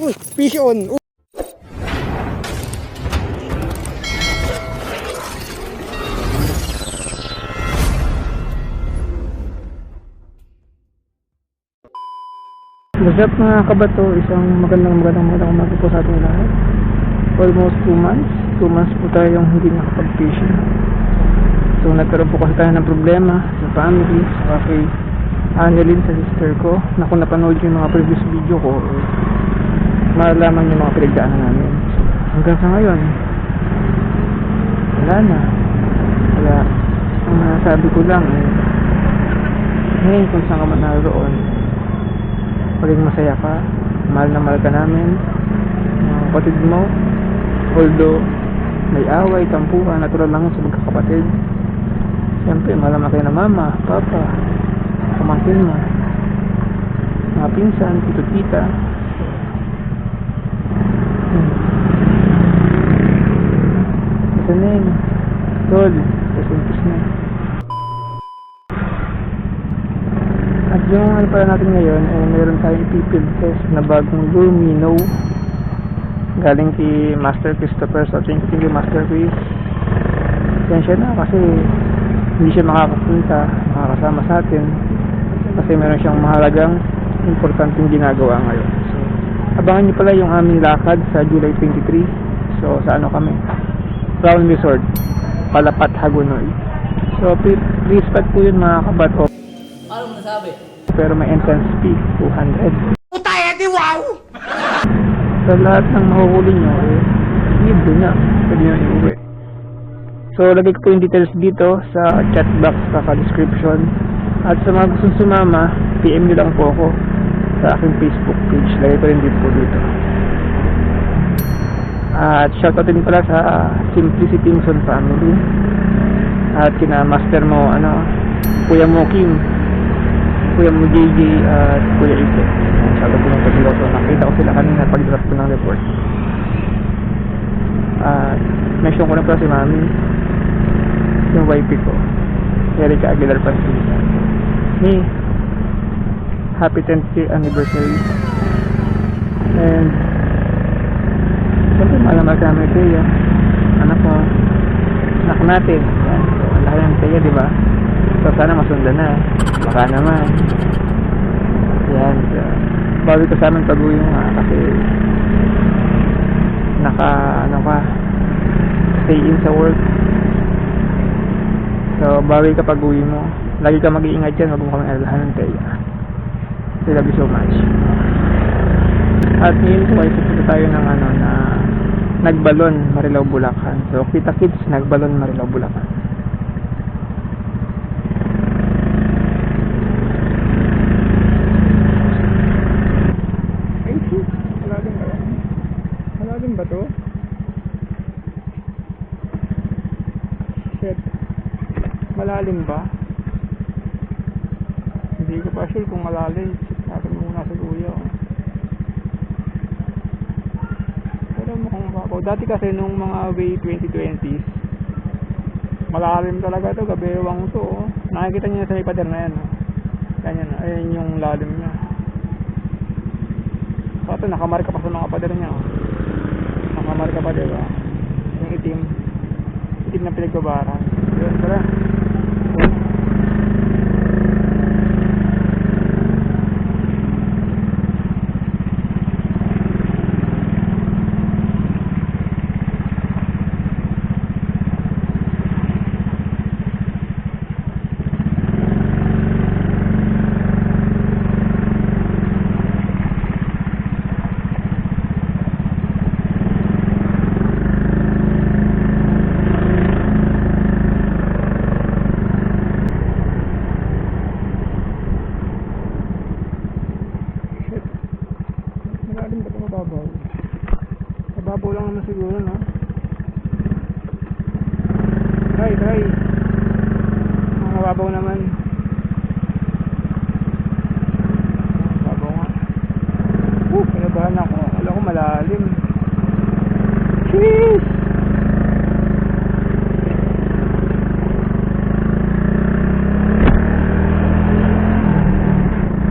Uy, fish on. Uy. What's up mga kabato? Isang magandang magandang magandang umaga po sa ating lahat. Almost 2 months. 2 months po tayong hindi nakapag-fishing. So nagkaroon po kasi tayo ng problema sa family, sa kay Annalyn, sa sister ko. Na kung napanood yung mga previous video ko, malalaman yung mga pinagdaanan namin. Hanggang sa ngayon, wala na. Kaya, ang nasabi ko lang, eh, ngayon kung saan ka man naroon, maging masaya ka, mahal na mahal ka namin, mga kapatid mo, although may away, tampuhan, natural lang sa magkakapatid. Siyempre, mahal naman kayo na mama, papa, pamangkin mo, mga pinsan, tito, Ito. Tol, kasi na. At yung ano pala natin ngayon, eh, meron tayong ipipil test na bagong Lumino. Galing kay Master Christopher. So, thank you kay Master Chris. Yan siya na kasi hindi siya makakapunta, makakasama sa atin. Kasi meron siyang mahalagang importanteng ginagawa ngayon. So, abangan niyo pala yung aming lakad sa July 23. So, sa ano kami? Brown Resort, Palapat, Hagonoy. So, please, spot po yun mga kabato. Paano mo nasabi? pero may entrance fee 200 Putaya di wow! sa lahat ng mahuhuli nyo eh libre na pwede nyo iuwi so lagay ko po yung details dito sa chat box sa description at sa mga gustong sumama PM nyo lang po ako sa aking Facebook page lagay ko rin dito po dito at shoutout din pala sa Simplicity Timson family at kina master mo ano kuya mo Kim Kuya mo JJ at Kuya Ike. Sabi ko ng pagloto. Nakita ko sila kanina pag-drop ko ng report. At mention ko na pala si Mami. Yung wife ko. Erika Aguilar Pansita. Hey, happy 10th year anniversary. And siyempre malamal kami Kuya. Anak mo. Anak natin. Yan. So, ang laki ng Kuya, di ba? So, sana masundan na. Baka naman. Yan. So, bawi ko sa pag-uwi mo nga kasi naka, ano ka, stay in sa work. So, bawi ka pag-uwi mo. Lagi ka mag-iingat dyan. Huwag mo kami alalahan ng teya. I love you so much. At ngayon po ay tayo ng ano nagbalon Marilao Bulacan. So, kita kids, nagbalon Marilao Bulacan. Ay, shit. Malalim ba yan? Malalim ba to? Shit. Malalim ba? Hindi ko pa sure kung malalim. Sabi mo muna sa kuya. oh. Pero mukhang mababaw. Dati kasi nung mga way 2020s, malalim talaga to. Gabewang to. Oh. Nakikita niyo sa may pader na yan. Oh. Yan yan. Ayan yung lalim niya. So ito, nakamarka pa sa mga pader niya. Oh. Nakamarka pa, diba? Yung itim. Itim na pinagbabaran. Yun, tara. Yun. Shit. Malalim ba ito mababaw? Mababaw lang naman siguro, no? Try, try. Mga mababaw naman. Mababaw nga. Uh, pinabahan ako. Alam ko malalim. Jeez!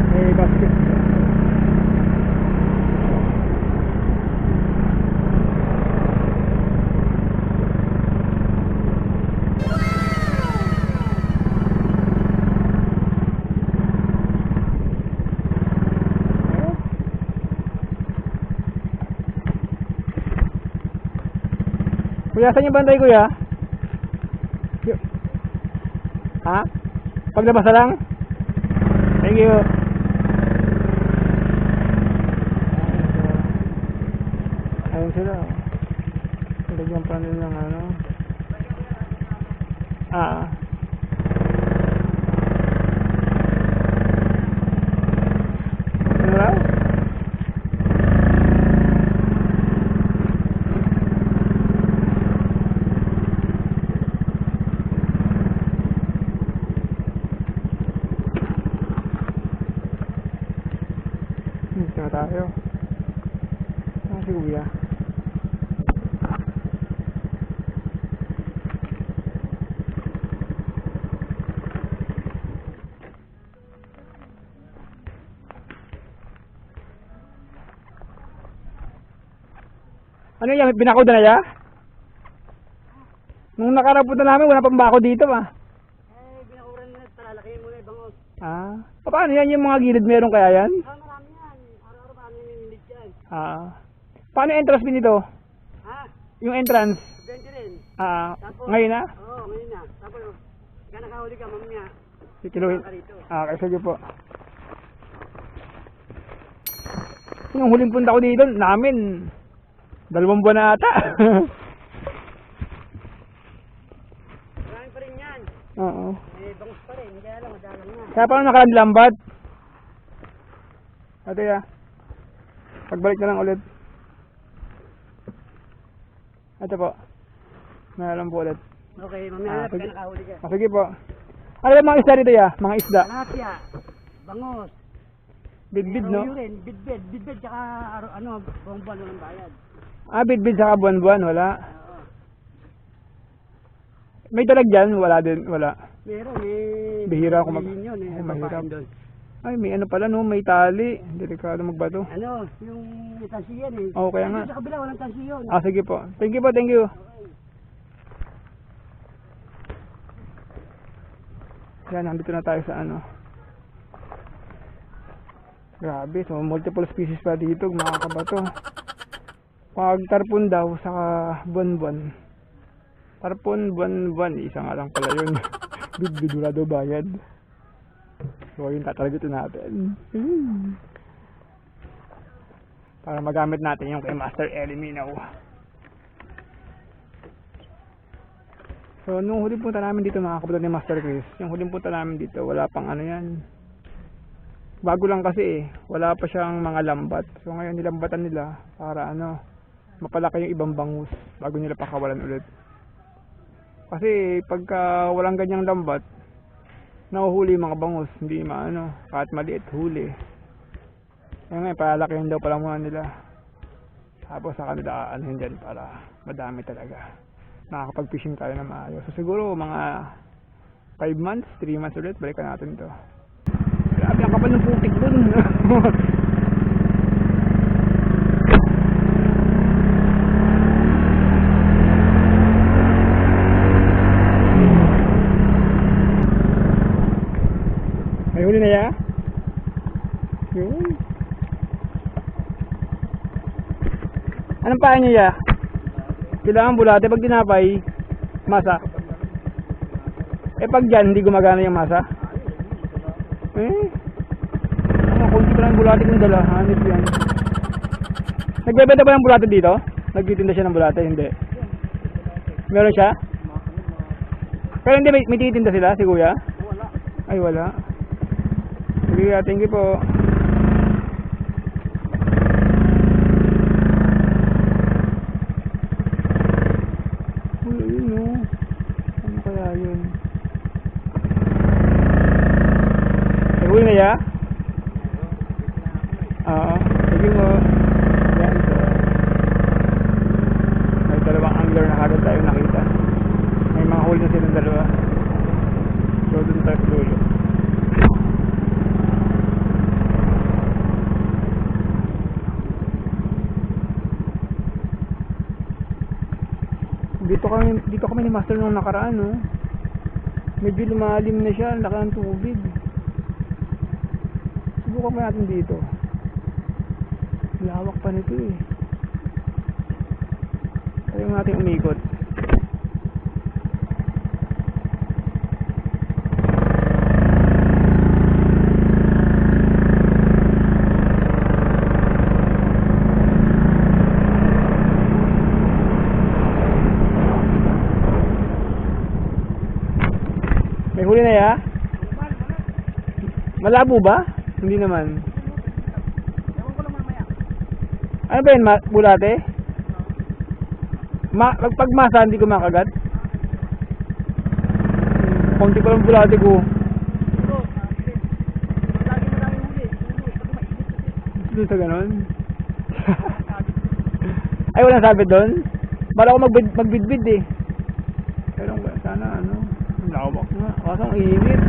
May basket. Kuya, saan yung bantay kuya? Ha? Paglabas lang? Thank you. Ayun sila. oh. Lagyan pa nila ng ano. Ah. Ano raw? Dito na tayo. Ah, si Kuya. Ano yan? Binako na ya? Nung nakarapunta namin, wala pang bako dito ba? Eh, binakuran mo na, talalaki mo na bangos. Ah. Paano yan? Yung mga gilid meron kaya yan? Ah, marami yan. Araw-araw pa kami ninilit yan. Ah. Paano yung entrance nito? Ha? Yung entrance? 20 rin. Ah, Tapos, ngayon na? Oo, ngayon na. Tapos, pagka nakahuli ka, mamaya, rito. Ah, okay, sige po. Yung huling punta ko dito, namin, dalawang buwan na ata. Marami pa rin yan. Oo. Eh, bangus pa rin. Kaya lang, madalang na. Kaya paano nakarang lambat? Ate ya. Pagbalik na lang ulit. Ito po. Meron po ulit. Okay, mamaya Ah, na, pagka sige. nakahuli ka. Ah, sige po. Ano ba mga isda dito ya? Mga isda. Tilapia, bangos, Bidbid Royo no? bidbid, bidbid, tsaka ano, buwan-buwan walang bayad. Ah, bidbid saka buwan-buwan. Wala. May dalag dyan? Wala din. Wala. Meron eh. Bihira ako mag- yun eh. Oh, mahirap. Ay, may ano pala no? May tali. Delikado magbato. Ano, yung may tansi yan eh. Oo, kaya nga. Sa kabila, walang tansi yun. Ah, sige po. Thank you po, thank you. Yan, nandito na tayo sa ano. Grabe, so multiple species pa dito, mga kabato. Pag tarpon daw, saka buwan-buwan. Tarpon, buwan-buwan, isa nga lang pala yun. Daw bayad. So, yun tatargetin natin. Para magamit natin yung kay Master Eliminaw. So, nung huling punta namin dito mga kapatid ni Master Chris, yung huling punta namin dito, wala pang ano yan. Bago lang kasi eh, wala pa siyang mga lambat. So, ngayon nilambatan nila para ano, mapalaki yung ibang bangus bago nila pakawalan ulit. Kasi pagka walang ganyang lambat, nahuhuli mga bangus, hindi maano, kahit maliit huli. Kaya ngayon, palalakihan daw pala muna nila. Tapos sa kanila, ano dyan para madami talaga nakakapag-fishing tayo na maayos. So siguro mga 5 months, 3 months ulit, balikan natin to. Grabe ang kapal ng putik dun. Huli na ya? Yun. Anong paa niya ya? Kailangan bulate pag tinapay, masa. Eh pag dyan, hindi gumagana yung masa. Eh, mga kunti pa lang bulate kong dala. Hanip yan. Nagbebenta ba ng bulate dito? Nagtitinda siya ng bulate? Hindi. Meron siya? Pero hindi, may, may titinda sila, si kuya? Wala. Ay, wala. Sige, kuya, thank you po. Uy, ayun o. Ano kaya yun? Ay, huli na ya? Oo. Sige mo. Yan, so. May dalawang angler na kagad tayo nakita. May mga huli na silang dalawa. So, dun tayo sa dulo. Dito kami dito kami ni Master nung nakaraan, no. Medyo lumalim na siya, ang laki ng tubig. Subukan pa natin dito. Lawak pa nito eh. Kaya natin umikot. Malabo ba? Hindi naman. Ewan ko lang mamaya. Ano ba yun, ma- bulate? Ma pag pagmasa, hindi ko makagat. Konti pa lang bulate ko. Doon sa ganon. Ay, walang sabi doon? Bala ko magbid magbidbid eh. Pero sana ano, lawak nga. Kaso ang init.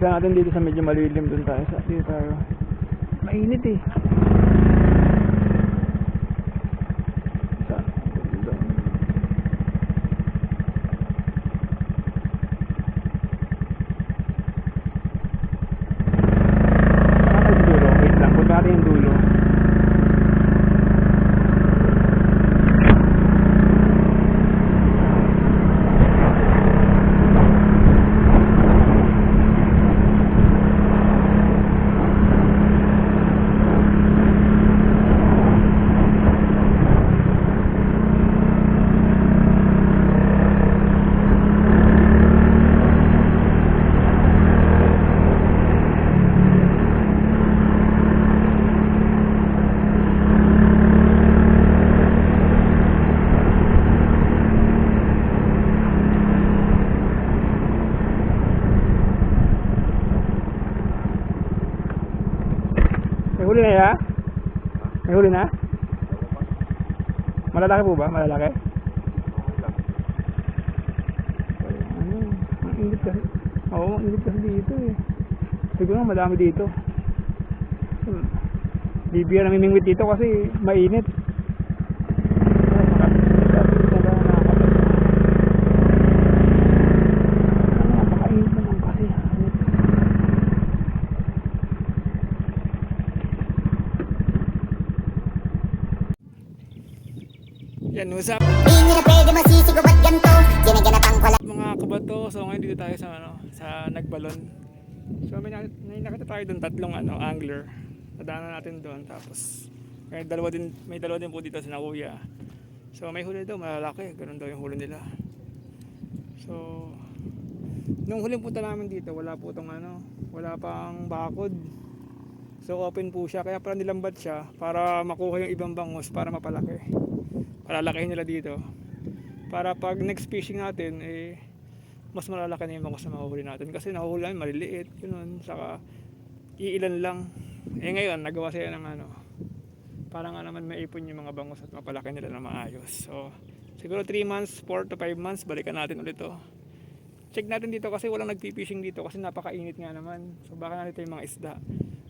Umpisa natin dito sa medyo malilim doon tayo. Sa, dito tayo. Mainit eh. Sa, doon. Saan tayo sa dulo? Wait lang, punta natin yung dulo. May huli na ya? May huli na? Malalaki po ba? Malalaki? Ano? Ang init kasi. Oo, ang init kasi dito eh. Siguro madami dito. Hmm. Bibigyan na mimingwit dito kasi mainit. Ay, maka- talaga nakakapagod. Ano, napakainit naman kasi. Init. Yan, usap. Di nila pwede masisigaw at ganito Ginaganapang ko lang mga kabato, so ngayon dito tayo sa ano, sa Nagbalon. So may, may nakita tayo doon tatlong ano, angler. Nadaanan natin doon tapos may dalawa din may dalawa din po dito sa Nakuya. So may huli daw malalaki, ganun daw yung huli nila. So nung huling punta namin dito, wala po tong ano, wala pang bakod. So open po siya, kaya pala nilambat siya para makuha yung ibang bangus para mapalaki. Palalakihin nila dito. Para pag next fishing natin eh mas malalaki na yung bangus na mahuhuli natin. Kasi nahuhuli namin maliliit yun saka iilan lang. Eh ngayon nagawa sila ng ano para nga naman maipon yung mga bangus at mapalaki nila na maayos. So siguro 3 months 4 to 5 months balikan natin ulit to. Check natin dito kasi walang nagpipishing dito kasi napakainit nga naman. So baka nandito yung mga isda.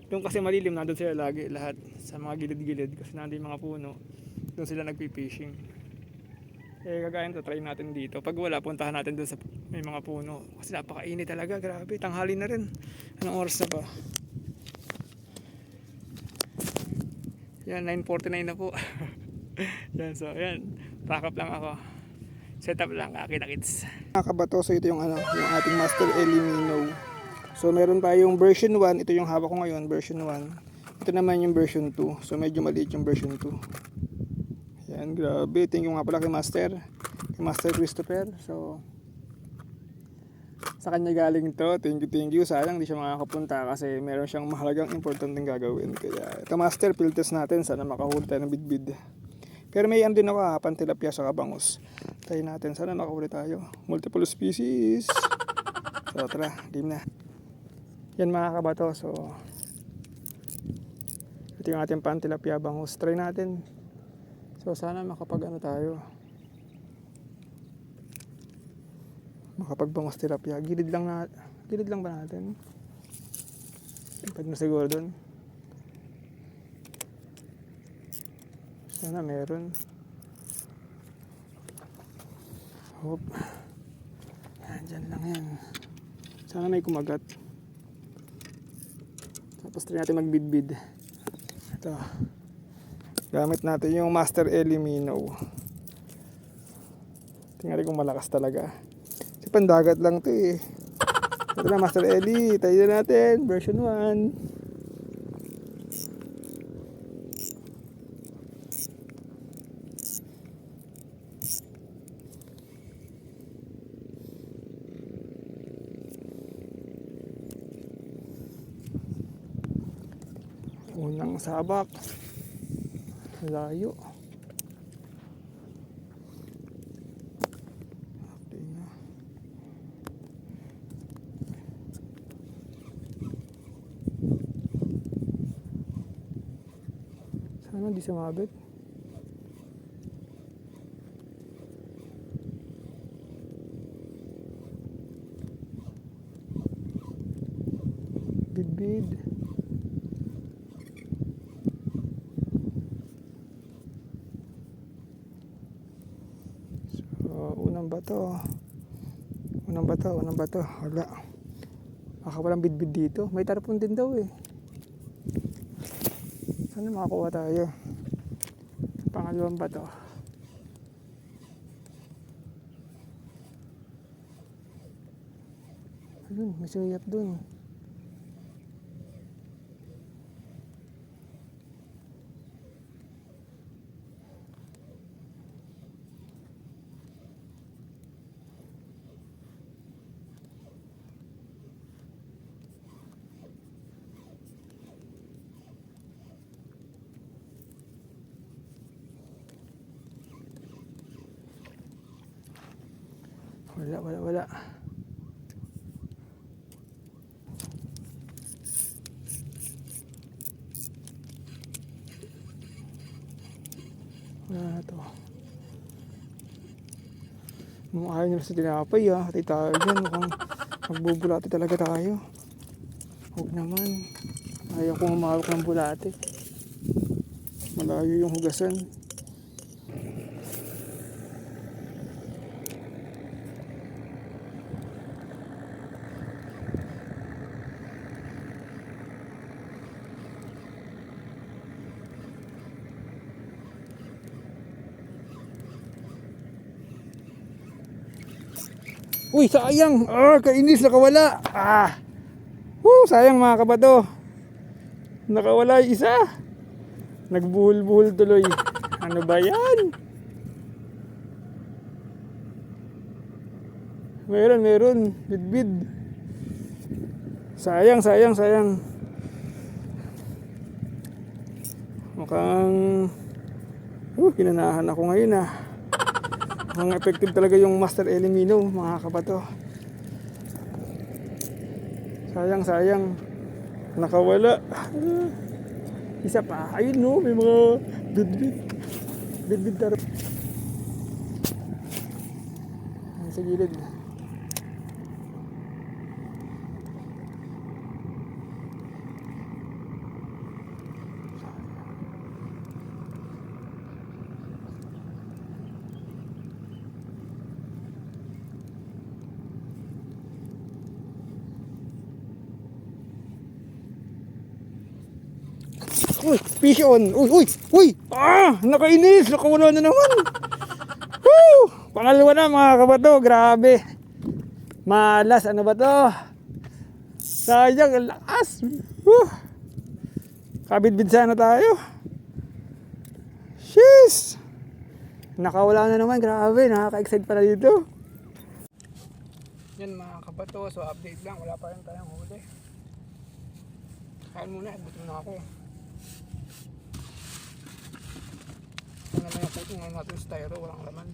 Doon kasi malilim nandun sila lagi lahat sa mga gilid-gilid kasi nandun yung mga puno doon sila nagpipishing eh kagaya nito, try natin dito. Pag wala, puntahan natin doon sa may mga puno. Kasi napakainit talaga, grabe. Tanghali na rin. Anong oras na ba? Yan, 9.49 na po. yan, so, yan. Pack up lang ako. Set up lang, kakita-kits. Mga kabato, so ito yung, ano, yung ating Master Elimino. So, meron tayong version 1. Ito yung hawak ko ngayon, version 1. Ito naman yung version 2. So, medyo maliit yung version 2. Yan, grabe. Thank you nga pala kay Master. Kay Master Christopher. So, sa kanya galing to. Thank you, thank you. Sayang hindi siya makakapunta kasi meron siyang mahalagang importanteng gagawin. Kaya, ito Master, field test natin. Sana makahuli tayo ng bidbid. Pero may ano din ako, ha, pantilapia sa kabangus. Tayo natin. Sana makahuli tayo. Multiple species. So, tara. Game na. Yan mga kabato. So, ito yung ating pantilapia bangus. Try natin. So sana makapag ano tayo. Makapagbangus terapya. Gilid lang na gilid lang ba natin? Pwede na siguro doon. Sana meron. Hope. Yan, dyan lang yan. Sana may kumagat. Tapos try natin magbidbid. Ito gamit natin yung Master Elimino. Tingnan kung malakas talaga. Si pandagat lang to eh. Ito na Master Eli tayo na natin. Version 1 unang sabak. Layo. Okay na. Sana di sumabit. Bidbid. So, unang bato. Unang bato, unang bato. Wala. Baka walang bidbid dito. May tarpon din daw eh. Sana makakuha tayo. Pangalawang bato. Ayun, may suyap dun. Wala, wala, wala. Wala na to. Ayaw nila sa tinapay ah. Hati tayo dyan. Mukhang magbubulati talaga tayo. Huwag naman. Ayaw kong humawak ng bulate. Malayo yung hugasan. Uy, sayang! Ah, kainis, nakawala! Ah! Woo, sayang mga kabato. Nakawala yung isa. Nagbuhol-buhol tuloy. Ano ba yan? Meron, meron. Bidbid. Sayang, sayang, sayang. Mukhang... Uh, kinanahan ako ngayon ah. Mukhang effective talaga yung Master Elimino, mga kabato. Sayang, sayang. Nakawala. Isa pa. Ayun no, may mga bidbid. Bidbid taro. Ayun Sa gilid. Uy, fish on. Uy, uy, uy. Ah, nakainis. Nakawala na naman. Woo! Pangalawa na mga kabato. Grabe. Malas. Ano ba to? Sayang. Ang lakas. Woo! Kabidbid sana tayo. Sheesh. Nakawala na naman. Grabe. Nakaka-excite pala dito. Yan mga kabato. So update lang. Wala pa rin tayong huli. Kain muna. Gutom na ako. Na yung puto ngayon natin styro, walang laman.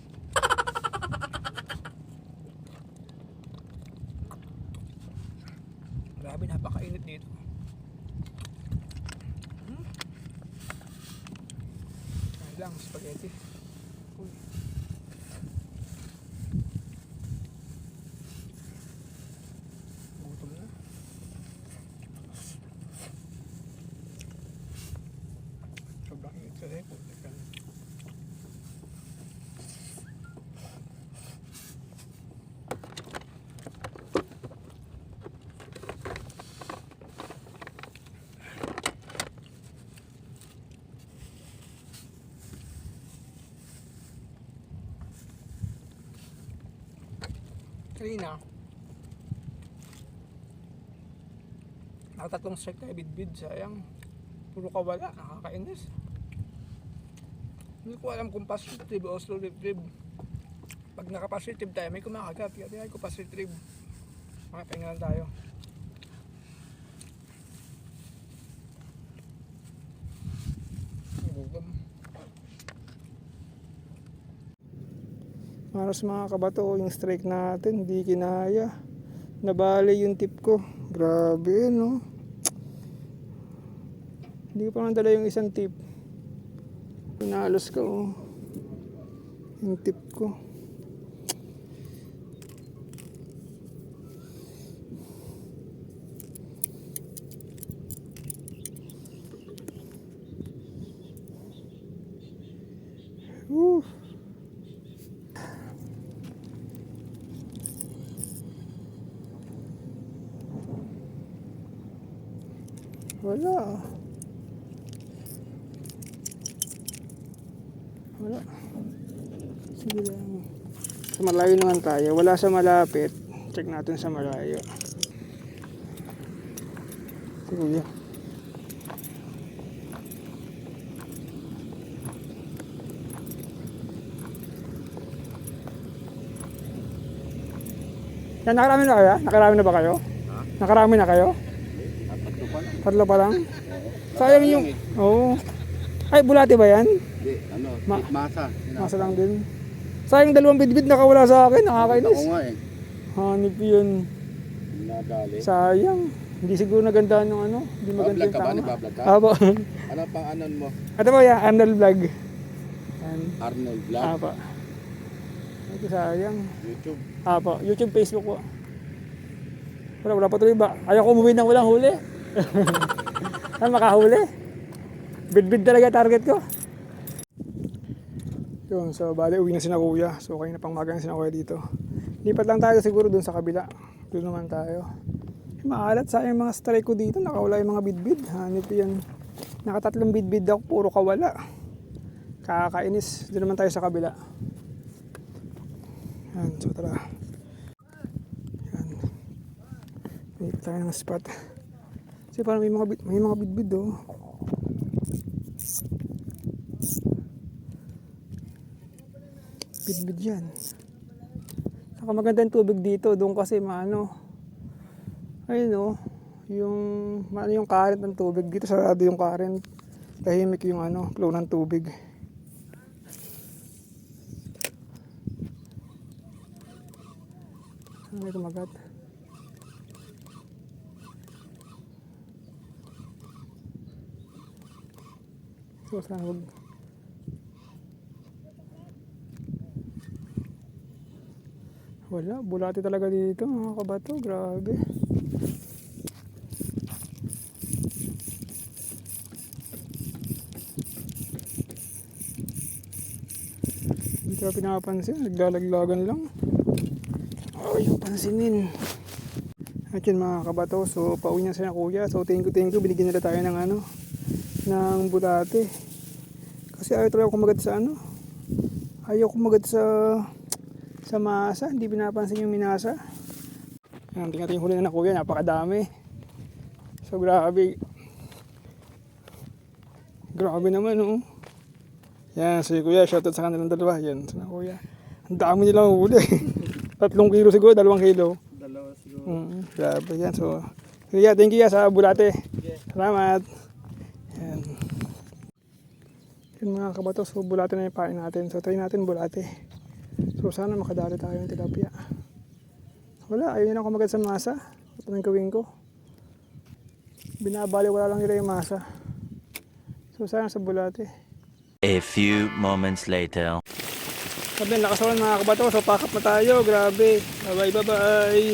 Grabe, napakainit dito. Hmm? Ay lang, spaghetti. Uy. Gutom na. Sobrang init sa repo. Teka lang. Kanina, nakatatlong strike tayo bid-bid, sayang. Puro kawala, nakakainis. Hindi ko alam kung pass retrieve o slow retrieve. Pag naka-pass retrieve tayo, may kumakagat. Kaya ko pass retrieve. Makapahinga lang tayo. Halos mga kabato, yung strike natin, hindi kinaya. Nabali yung tip ko. Grabe, no? Hindi ko pa nadala yung isang tip. Pinalos ko, oh. Yung tip ko. Woo. Wala. Wala. Sige lang. Sa malayo naman tayo. Wala sa malapit. Check natin sa malayo. Si Kuya. Yan, nakarami na kayo? Nakarami na ba kayo? Nakarami na kayo? Tatlo pa lang? Sayang yung... Oo. Ay, bulati ba yan? Hindi, ano, Ma- masa. Masa lang din. Sayang dalawang bidbid nakawala sa akin. Ako Nakakainis. nga eh. Hanip yun. Nadali. Sayang. Hindi siguro naganda ng ano. Hindi maganda yung ba? tama. Nagbablog ka? Apo. Ano pang anon mo? Ito po yan, Arnold Vlog. Yan. Arnold Vlog? Apo. Ito sayang. YouTube? Apo. YouTube, Facebook po. Wala, wala pa tuloy ba? Ayaw ko umuwi ng walang huli. Ano makahuli? Bidbid talaga target ko. Yun, so bali uwi na si na kuya. So kayo na pang maga na si kuya dito. Lipat lang tayo siguro dun sa kabila. Doon naman tayo. Maalat sa mga strike ko dito. Nakawala yung mga bidbid. Hanip yan. Nakatatlong bidbid ako. Puro kawala. Kakainis. Doon naman tayo sa kabila. Yan, so tara. Yan. Dito tayo ng spot. Kasi parang may mga, bid, may mga bidbid oh. Bidbid yan. Saka maganda yung tubig dito. Doon kasi maano. Ayun oh. Yung, maano yung current ng tubig. Dito sarado yung current. Tahimik yung ano, flow ng tubig. May kumagat? So, saan huwag? Wala, bulati talaga dito mga kabato, grabe. Hindi ko pinapansin, naglalaglagan lang. Yung pansinin. At yun mga kabato, so pauwi na sila kuya. So thank you, thank you. Binigyan nila tayo ng ano, ng butate. Kasi ayaw talaga kumagat sa ano. Ayaw kumagat sa sa masa. Hindi pinapansin yung minasa. Yan, tingnan yung huli na na kuya. Napakadami. So grabe. Grabe naman oh. Yan, si kuya. Shoutout sa kanilang dalawa. Yan, sa kuya. Ang dami nilang huli. Tatlong kilo siguro, dalawang kilo. Dalawa siguro. Mm, grabe yan. So, kuya, thank you ya sa bulate. Salamat. Yan. Yan mga kabato, so bulate na yung pain natin. So, try natin bulate. So, sana makadali tayo ng tilapia. Wala, nila ako magad sa masa. Ito ang gawin ko. Binabali, wala lang nila yung masa. So, sana sa bulate. A few moments later. Sabi, lakasawan mga kabato. So, pack up na tayo. Grabe. Bye-bye, bye-bye.